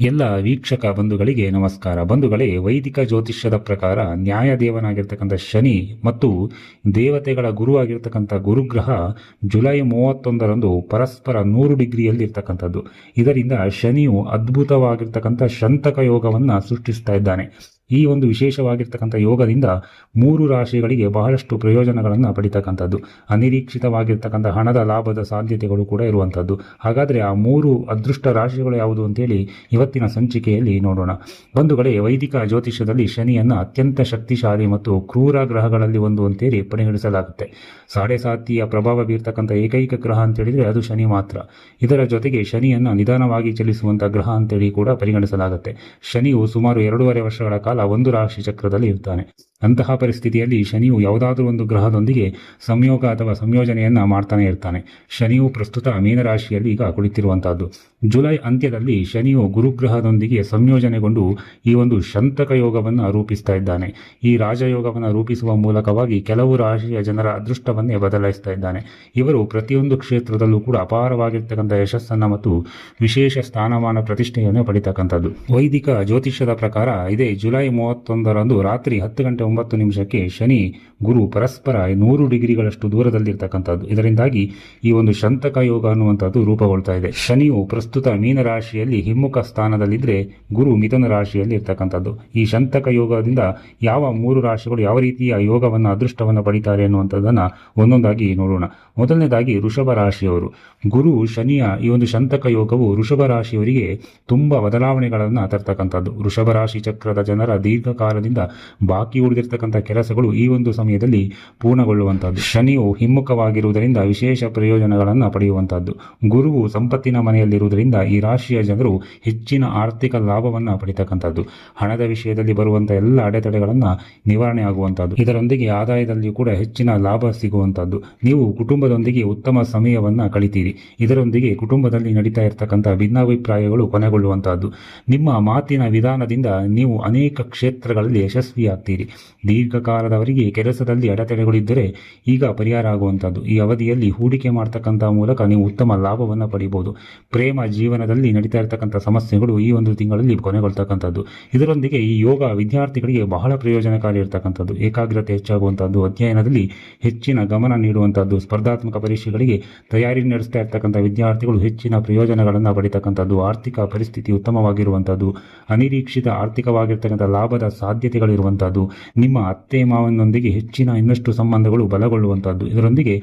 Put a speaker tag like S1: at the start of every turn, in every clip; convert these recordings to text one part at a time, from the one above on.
S1: ಎಲ್ಲ ವೀಕ್ಷಕ ಬಂಧುಗಳಿಗೆ ನಮಸ್ಕಾರ. ಬಂಧುಗಳೇ, ವೈದಿಕ ಜ್ಯೋತಿಷ್ಯದ ಪ್ರಕಾರ ನ್ಯಾಯದೇವನಾಗಿರ್ತಕ್ಕಂಥ ಶನಿ ಮತ್ತು ದೇವತೆಗಳ ಗುರುವಾಗಿರ್ತಕ್ಕಂಥ ಗುರುಗ್ರಹ ಜುಲೈ ಮೂವತ್ತೊಂದರಂದು ಪರಸ್ಪರ ನೂರು ಡಿಗ್ರಿಯಲ್ಲಿರ್ತಕ್ಕಂಥದ್ದು. ಇದರಿಂದ ಶನಿಯು ಅದ್ಭುತವಾಗಿರ್ತಕ್ಕಂಥ ಶಂತಕ ಯೋಗವನ್ನು ಸೃಷ್ಟಿಸ್ತಾ ಇದ್ದಾನೆ. ಈ ಒಂದು ವಿಶೇಷವಾಗಿರ್ತಕ್ಕಂಥ ಯೋಗದಿಂದ ಮೂರು ರಾಶಿಗಳಿಗೆ ಬಹಳಷ್ಟು ಪ್ರಯೋಜನಗಳನ್ನು ಪಡಿತಕ್ಕಂಥದ್ದು. ಅನಿರೀಕ್ಷಿತವಾಗಿರ್ತಕ್ಕಂಥ ಹಣದ ಲಾಭದ ಸಾಧ್ಯತೆಗಳು ಕೂಡ ಇರುವಂಥದ್ದು. ಹಾಗಾದರೆ ಆ ಮೂರು ಅದೃಷ್ಟ ರಾಶಿಗಳು ಯಾವುದು ಅಂತೇಳಿ ಇವತ್ತಿನ ಸಂಚಿಕೆಯಲ್ಲಿ ನೋಡೋಣ. ಬಂಧುಗಳೇ, ವೈದಿಕ ಜ್ಯೋತಿಷ್ಯದಲ್ಲಿ ಶನಿಯನ್ನು ಅತ್ಯಂತ ಶಕ್ತಿಶಾಲಿ ಮತ್ತು ಕ್ರೂರ ಗ್ರಹಗಳಲ್ಲಿ ಒಂದು ಅಂತೇಳಿ ಪರಿಗಣಿಸಲಾಗುತ್ತೆ. ಸಾಡೆ ಸಾತಿಯ ಪ್ರಭಾವ ಬೀರ್ತಕ್ಕಂಥ ಏಕೈಕ ಗ್ರಹ ಅಂತೇಳಿದರೆ ಅದು ಶನಿ ಮಾತ್ರ. ಇದರ ಜೊತೆಗೆ ಶನಿಯನ್ನು ನಿಧಾನವಾಗಿ ಚಲಿಸುವಂಥ ಗ್ರಹ ಅಂತೇಳಿ ಕೂಡ ಪರಿಗಣಿಸಲಾಗುತ್ತೆ. ಶನಿಯು ಸುಮಾರು ಎರಡೂವರೆ ವರ್ಷಗಳ ಕಾಲ ಒಂದು ರಾಶಿ ಚಕ್ರದಲ್ಲಿ ಇರ್ತಾನೆ. ಅಂತಹ ಪರಿಸ್ಥಿತಿಯಲ್ಲಿ ಶನಿಯು ಯಾವುದಾದ್ರೂ ಒಂದು ಗ್ರಹದೊಂದಿಗೆ ಸಂಯೋಗ ಅಥವಾ ಸಂಯೋಜನೆಯನ್ನ ಮಾಡ್ತಾನೆ ಇರ್ತಾನೆ. ಶನಿಯು ಪ್ರಸ್ತುತ ಮೀನರಾಶಿಯಲ್ಲಿ ಈಗ ಕುಳಿತಿರುವಂತಹದ್ದು. ಜುಲೈ ಅಂತ್ಯದಲ್ಲಿ ಶನಿಯು ಗುರುಗ್ರಹದೊಂದಿಗೆ ಸಂಯೋಜನೆಗೊಂಡು ಈ ಒಂದು ಶಂತಕ ಯೋಗವನ್ನು ರೂಪಿಸ್ತಾ ಇದ್ದಾನೆ. ಈ ರಾಜಯೋಗವನ್ನು ರೂಪಿಸುವ ಮೂಲಕವಾಗಿ ಕೆಲವು ರಾಶಿಯ ಜನರ ಅದೃಷ್ಟವನ್ನೇ ಬದಲಾಯಿಸ್ತಾ ಇದ್ದಾನೆ. ಇವರು ಪ್ರತಿಯೊಂದು ಕ್ಷೇತ್ರದಲ್ಲೂ ಕೂಡ ಅಪಾರವಾಗಿರ್ತಕ್ಕಂಥ ಯಶಸ್ಸನ್ನ ಮತ್ತು ವಿಶೇಷ ಸ್ಥಾನಮಾನ ಪ್ರತಿಷ್ಠೆಯನ್ನು ಪಡಿತಕ್ಕಂಥದ್ದು. ವೈದಿಕ ಜ್ಯೋತಿಷ್ಯದ ಪ್ರಕಾರ ಇದೇ ಜುಲೈ ಮೂವತ್ತೊಂದರಂದು ರಾತ್ರಿ ಹತ್ತು ಗಂಟೆ ಒಂಬತ್ತು ನಿಮಿಷಕ್ಕೆ ಶನಿ ಗುರು ಪರಸ್ಪರ ನೂರು ಡಿಗ್ರಿಗಳಷ್ಟು ದೂರದಲ್ಲಿರ್ತಕ್ಕಂಥದ್ದು. ಇದರಿಂದಾಗಿ ಈ ಒಂದು ಶಂತಕ ಯೋಗ ಅನ್ನುವಂಥದ್ದು ರೂಪುಗೊಳ್ತಾ ಇದೆ. ಶನಿಯು ಪ್ರಸ್ತುತ ಮೀನ ರಾಶಿಯಲ್ಲಿ ಹಿಮ್ಮುಖ ಸ್ಥಾನದಲ್ಲಿದ್ದರೆ ಗುರು ಮಿಥುನ ರಾಶಿಯಲ್ಲಿ ಇರ್ತಕ್ಕಂಥದ್ದು. ಈ ಶಂತಕ ಯೋಗದಿಂದ ಯಾವ ಮೂರು ರಾಶಿಗಳು ಯಾವ ರೀತಿಯ ಯೋಗವನ್ನು, ಅದೃಷ್ಟವನ್ನು ಪಡಿತಾರೆ ಅನ್ನುವಂಥದ್ದನ್ನು ಒಂದೊಂದಾಗಿ ನೋಡೋಣ. ಮೊದಲನೇದಾಗಿ ಋಷಭ ರಾಶಿಯವರು. ಗುರು ಶನಿಯ ಈ ಒಂದು ಶಂತಕ ಯೋಗವು ಋಷಭ ರಾಶಿಯವರಿಗೆ ತುಂಬ ಬದಲಾವಣೆಗಳನ್ನು ತರ್ತಕ್ಕಂಥದ್ದು. ಋಷಭ ರಾಶಿ ಚಕ್ರದ ಜನರ ದೀರ್ಘಕಾಲದಿಂದ ಬಾಕಿ ಉಳಿದಿರ್ತಕ್ಕಂಥ ಕೆಲಸಗಳು ಈ ಒಂದು ಸಮಯದಲ್ಲಿ ಪೂರ್ಣಗೊಳ್ಳುವಂತಹದ್ದು ಶನಿಯು ಹಿಮ್ಮುಖವಾಗಿರುವುದರಿಂದ ವಿಶೇಷ ಪ್ರಯೋಜನಗಳನ್ನು ಪಡೆಯುವಂತಹದ್ದು ಗುರುವು ಸಂಪತ್ತಿನ ಮನೆಯಲ್ಲಿರುವುದರಿಂದ ಈ ರಾಶಿಯ ಜನರು ಹೆಚ್ಚಿನ ಆರ್ಥಿಕ ಲಾಭವನ್ನು ಪಡಿತಕ್ಕಂಥದ್ದು. ಹಣದ ವಿಷಯದಲ್ಲಿ ಬರುವಂತಹ ಎಲ್ಲ ಅಡೆತಡೆಗಳನ್ನು ನಿವಾರಣೆ ಆಗುವಂತಹದ್ದು ಇದರೊಂದಿಗೆ ಆದಾಯದಲ್ಲಿಯೂ ಕೂಡ ಹೆಚ್ಚಿನ ಲಾಭ ಸಿಗುವಂತಹದ್ದು ನೀವು ಕುಟುಂಬದೊಂದಿಗೆ ಉತ್ತಮ ಸಮಯವನ್ನು ಕಳಿತೀರಿ. ಇದರೊಂದಿಗೆ ಕುಟುಂಬದಲ್ಲಿ ನಡೀತಾ ಇರತಕ್ಕಂಥ ಭಿನ್ನಾಭಿಪ್ರಾಯಗಳು ಕೊನೆಗೊಳ್ಳುವಂತಹದ್ದು ನಿಮ್ಮ ಮಾತಿನ ವಿಧಾನದಿಂದ ನೀವು ಅನೇಕ ಕ್ಷೇತ್ರಗಳಲ್ಲಿ ಯಶಸ್ವಿಯಾಗ್ತೀರಿ. ದೀರ್ಘಕಾಲದವರಿಗೆ ಕೆಲಸದಲ್ಲಿ ಅಡೆತಡೆಗಳಿದ್ದರೆ ಈಗ ಪರಿಹಾರ ಆಗುವಂಥದ್ದು. ಈ ಅವಧಿಯಲ್ಲಿ ಹೂಡಿಕೆ ಮಾಡ್ತಕ್ಕಂಥ ಮೂಲಕ ನೀವು ಉತ್ತಮ ಲಾಭವನ್ನು ಪಡಿಬೋದು. ಪ್ರೇಮ ಜೀವನದಲ್ಲಿ ನಡೀತಾ ಇರತಕ್ಕಂಥ ಸಮಸ್ಯೆಗಳು ಈ ಒಂದು ತಿಂಗಳಲ್ಲಿ ಕೊನೆಗೊಳ್ತಕ್ಕಂಥದ್ದು. ಇದರೊಂದಿಗೆ ಈ ಯೋಗ ವಿದ್ಯಾರ್ಥಿಗಳಿಗೆ ಬಹಳ ಪ್ರಯೋಜನಕಾರಿ ಇರತಕ್ಕಂಥದ್ದು. ಏಕಾಗ್ರತೆ ಹೆಚ್ಚಾಗುವಂಥದ್ದು. ಅಧ್ಯಯನದಲ್ಲಿ ಹೆಚ್ಚಿನ ಗಮನ ನೀಡುವಂಥದ್ದು. ಸ್ಪರ್ಧಾತ್ಮಕ ಪರೀಕ್ಷೆಗಳಿಗೆ ತಯಾರಿ ನಡೆಸ್ತಾ ಇರ್ತಕ್ಕಂಥ ವಿದ್ಯಾರ್ಥಿಗಳು ಹೆಚ್ಚಿನ ಪ್ರಯೋಜನಗಳನ್ನು ಪಡಿತಕ್ಕಂಥದ್ದು. ಆರ್ಥಿಕ ಪರಿಸ್ಥಿತಿ ಉತ್ತಮವಾಗಿರುವಂಥದ್ದು. ಅನಿರೀಕ್ಷಿತ ಆರ್ಥಿಕವಾಗಿರ್ತಕ್ಕಂಥ ಲಾಭದ ಸಾಧ್ಯತೆಗಳಿರುವಂಥದ್ದು. ನಿಮ್ಮ ಅತ್ತೆ ಮಾವನೊಂದಿಗೆ ಹೆಚ್ಚಿನ ಇನ್ನಷ್ಟು ಸಂಬಂಧಗಳು ಬಲಗೊಳ್ಳುವಂಥದ್ದು ಇದರೊಂದಿಗೆ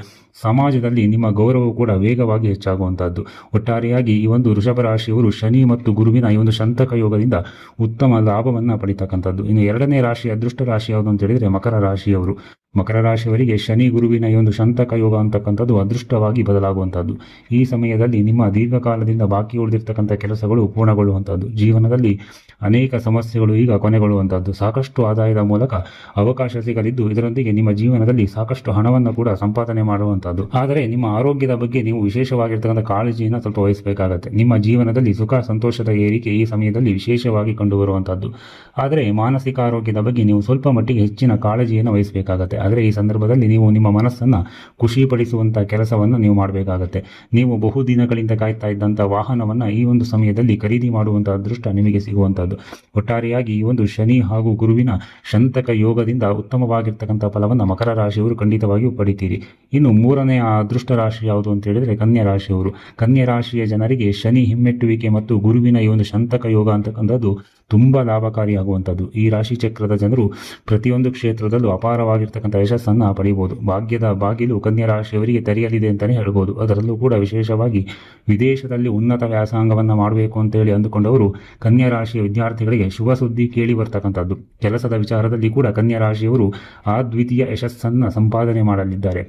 S1: ಸಮಾಜದಲ್ಲಿ ನಿಮ್ಮ ಗೌರವವು ಕೂಡ ವೇಗವಾಗಿ ಹೆಚ್ಚಾಗುವಂಥದ್ದು ಒಟ್ಟಾರೆಯಾಗಿ ಈ ಒಂದು ವೃಷಭ ರಾಶಿಯವರು ಶನಿ ಮತ್ತು ಗುರುವಿನ ಈ ಒಂದು ಶಂತಕ ಯೋಗದಿಂದ ಉತ್ತಮ ಲಾಭವನ್ನು ಪಡಿತಕ್ಕಂಥದ್ದು. ಇನ್ನು ಎರಡನೇ ರಾಶಿ, ಅದೃಷ್ಟ ರಾಶಿ ಯಾವುದು ಅಂತ ಹೇಳಿದರೆ ಮಕರ ರಾಶಿಯವರು. ಮಕರ ರಾಶಿಯವರಿಗೆ ಶನಿ ಗುರುವಿನ ಈ ಒಂದು ಶಂತಕ ಯೋಗ ಅಂತಕ್ಕಂಥದ್ದು ಅದೃಷ್ಟವಾಗಿ ಬದಲಾಗುವಂಥದ್ದು. ಈ ಸಮಯದಲ್ಲಿ ನಿಮ್ಮ ದೀರ್ಘಕಾಲದಿಂದ ಬಾಕಿ ಉಳಿದಿರ್ತಕ್ಕಂಥ ಕೆಲಸಗಳು ಪೂರ್ಣಗೊಳ್ಳುವಂಥದ್ದು. ಜೀವನದಲ್ಲಿ ಅನೇಕ ಸಮಸ್ಯೆಗಳು ಈಗ ಕೊನೆಗೊಳ್ಳುವಂಥದ್ದು. ಸಾಕಷ್ಟು ಆದಾಯದ ಮೂಲಕ ಅವಕಾಶ ಸಿಗಲಿದ್ದು ಇದರೊಂದಿಗೆ ನಿಮ್ಮ ಜೀವನದಲ್ಲಿ ಸಾಕಷ್ಟು ಹಣವನ್ನು ಕೂಡ ಸಂಪಾದನೆ ಮಾಡುವಂಥದ್ದು. ಆದರೆ ನಿಮ್ಮ ಆರೋಗ್ಯದ ಬಗ್ಗೆ ನೀವು ವಿಶೇಷವಾಗಿರ್ತಕ್ಕಂಥ ಕಾಳಜಿಯನ್ನು ಸ್ವಲ್ಪ ವಹಿಸಬೇಕಾಗತ್ತೆ. ನಿಮ್ಮ ಜೀವನದಲ್ಲಿ ಸುಖ, ಸಂತೋಷದ ಏರಿಕೆ ಈ ಸಮಯದಲ್ಲಿ ವಿಶೇಷವಾಗಿ ಕಂಡುಬರುವಂಥದ್ದು. ಆದರೆ ಮಾನಸಿಕ ಆರೋಗ್ಯದ ಬಗ್ಗೆ ನೀವು ಸ್ವಲ್ಪ ಮಟ್ಟಿಗೆ ಹೆಚ್ಚಿನ ಕಾಳಜಿಯನ್ನು ವಹಿಸಬೇಕಾಗತ್ತೆ. ಆದರೆ ಈ ಸಂದರ್ಭದಲ್ಲಿ ನೀವು ನಿಮ್ಮ ಮನಸ್ಸನ್ನು ಖುಷಿಪಡಿಸುವಂಥ ಕೆಲಸವನ್ನು ನೀವು ಮಾಡಬೇಕಾಗತ್ತೆ. ನೀವು ಬಹುದಿನಗಳಿಂದ ಕಾಯ್ತಾ ಇದ್ದಂಥ ವಾಹನವನ್ನು ಈ ಒಂದು ಸಮಯದಲ್ಲಿ ಖರೀದಿ ಮಾಡುವಂಥ ಅದೃಷ್ಟ ನಿಮಗೆ ಸಿಗುವಂಥದ್ದು ಒಟ್ಟಾರೆಯಾಗಿ ಈ ಒಂದು ಶನಿ ಹಾಗೂ ಗುರುವಿನ ಶಂತಕ ಯೋಗದಿಂದ ಉತ್ತಮವಾಗಿರ್ತಕ್ಕಂಥ ಫಲವನ್ನು ಮಕರ ರಾಶಿಯವರು ಖಂಡಿತವಾಗಿಯೂ ಪಡಿತೀರಿ. ಇನ್ನು ಮೂರನೇ ಅದೃಷ್ಟ ರಾಶಿ ಯಾವುದು ಅಂತ ಹೇಳಿದರೆ ಕನ್ಯಾ ರಾಶಿಯವರು. ಕನ್ಯಾ ರಾಶಿಯ ಜನರಿಗೆ ಶನಿ ಹಿಮ್ಮೆಟ್ಟುವಿಕೆ ಮತ್ತು ಗುರುವಿನ ಈ ಒಂದು ಶಂತಕ ಯೋಗ ಅಂತಕ್ಕಂಥದ್ದು ತುಂಬ ಲಾಭಕಾರಿಯಾಗುವಂಥದ್ದು ಈ ರಾಶಿ ಚಕ್ರದ ಜನರು ಪ್ರತಿಯೊಂದು ಕ್ಷೇತ್ರದಲ್ಲೂ ಅಪಾರವಾಗಿರ್ತಕ್ಕಂಥ ಯಶಸ್ಸನ್ನು ಪಡೆಯಬಹುದು. ಭಾಗ್ಯದ ಬಾಗಿಲು ಕನ್ಯಾ ರಾಶಿಯವರಿಗೆ ತೆರೆಯಲಿದೆ ಅಂತಲೇ ಹೇಳ್ಬೋದು. ಅದರಲ್ಲೂ ಕೂಡ ವಿಶೇಷವಾಗಿ ವಿದೇಶದಲ್ಲಿ ಉನ್ನತ ವ್ಯಾಸಂಗವನ್ನು ಮಾಡಬೇಕು ಅಂತೇಳಿ ಅಂದುಕೊಂಡವರು ಕನ್ಯಾ ರಾಶಿಯ ವಿದ್ಯಾರ್ಥಿಗಳಿಗೆ ಶುಭ ಸುದ್ದಿ ಕೇಳಿ ಬರ್ತಕ್ಕಂಥದ್ದು. ಕೆಲಸದ ವಿಚಾರದಲ್ಲಿ ಕೂಡ ಕನ್ಯಾ ರಾಶಿಯವರು ಅದ್ವಿತೀಯ ಯಶಸ್ಸನ್ನು ಸಂಪಾದನೆ ಮಾಡಲಿದ್ದಾರೆ.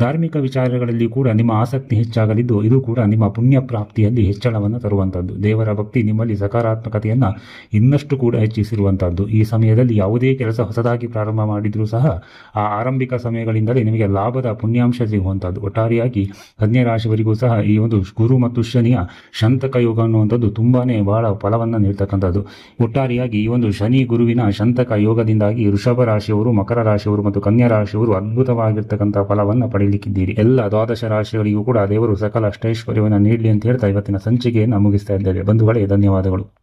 S1: ಧಾರ್ಮಿಕ ವಿಚಾರಗಳಲ್ಲಿ ಕೂಡ ನಿಮ್ಮ ಆಸಕ್ತಿ ಹೆಚ್ಚಾಗಲಿದ್ದು ಇದು ಕೂಡ ನಿಮ್ಮ ಪುಣ್ಯ ಪ್ರಾಪ್ತಿಯಲ್ಲಿ ಹೆಚ್ಚಳವನ್ನು ತರುವಂಥದ್ದು. ದೇವರ ಭಕ್ತಿ ನಿಮ್ಮಲ್ಲಿ ಸಕಾರಾತ್ಮಕತೆಯನ್ನು ಇನ್ನಷ್ಟು ಕೂಡ ಹೆಚ್ಚಿಸಿರುವಂಥದ್ದು. ಈ ಸಮಯದಲ್ಲಿ ಯಾವುದೇ ಕೆಲಸ ಹೊಸದಾಗಿ ಪ್ರಾರಂಭ ಮಾಡಿದರೂ ಸಹ ಆ ಆರಂಭಿಕ ಸಮಯಗಳಿಂದಲೇ ನಿಮಗೆ ಲಾಭದ ಪುಣ್ಯಾಂಶ ಸಿಗುವಂಥದ್ದು. ಒಟ್ಟಾರೆಯಾಗಿ ರಾಶಿಯವರಿಗೂ ಸಹ ಈ ಒಂದು ಗುರು ಮತ್ತು ಶನಿಯ ಶಂತಕ ಯೋಗ ಅನ್ನುವಂಥದ್ದು ತುಂಬಾನೇ ಬಹಳ ಫಲವನ್ನು ನೀಡ್ತಕ್ಕಂಥದ್ದು. ಒಟ್ಟಾರೆಯಾಗಿ ಈ ಒಂದು ಶನಿ ಗುರುವಿನ ಶಂತಕ ಯೋಗದಿಂದಾಗಿ ಋಷಭ ರಾಶಿಯವರು, ಮಕರ ರಾಶಿಯವರು ಮತ್ತು ಕನ್ಯಾ ರಾಶಿಯವರು ಅದ್ಭುತವಾಗಿರ್ತಕ್ಕಂಥ ಫಲವನ್ನು ಪಡೆಯಲಿಕ್ಕಿದ್ದೀರಿ. ಎಲ್ಲ ದ್ವಾದಶ ರಾಶಿಗಳಿಗೂ ಕೂಡ ದೇವರು ಸಕಲ ಅಷ್ಟೈಶ್ವರ್ಯವನ್ನು ನೀಡಲಿ ಅಂತ ಹೇಳ್ತಾ ಇವತ್ತಿನ ಸಂಚಿಕೆಯನ್ನು ಮುಗಿಸ್ತಾ ಇದ್ದೇವೆ. ಬಂಧುಗಳೇ, ಧನ್ಯವಾದಗಳು.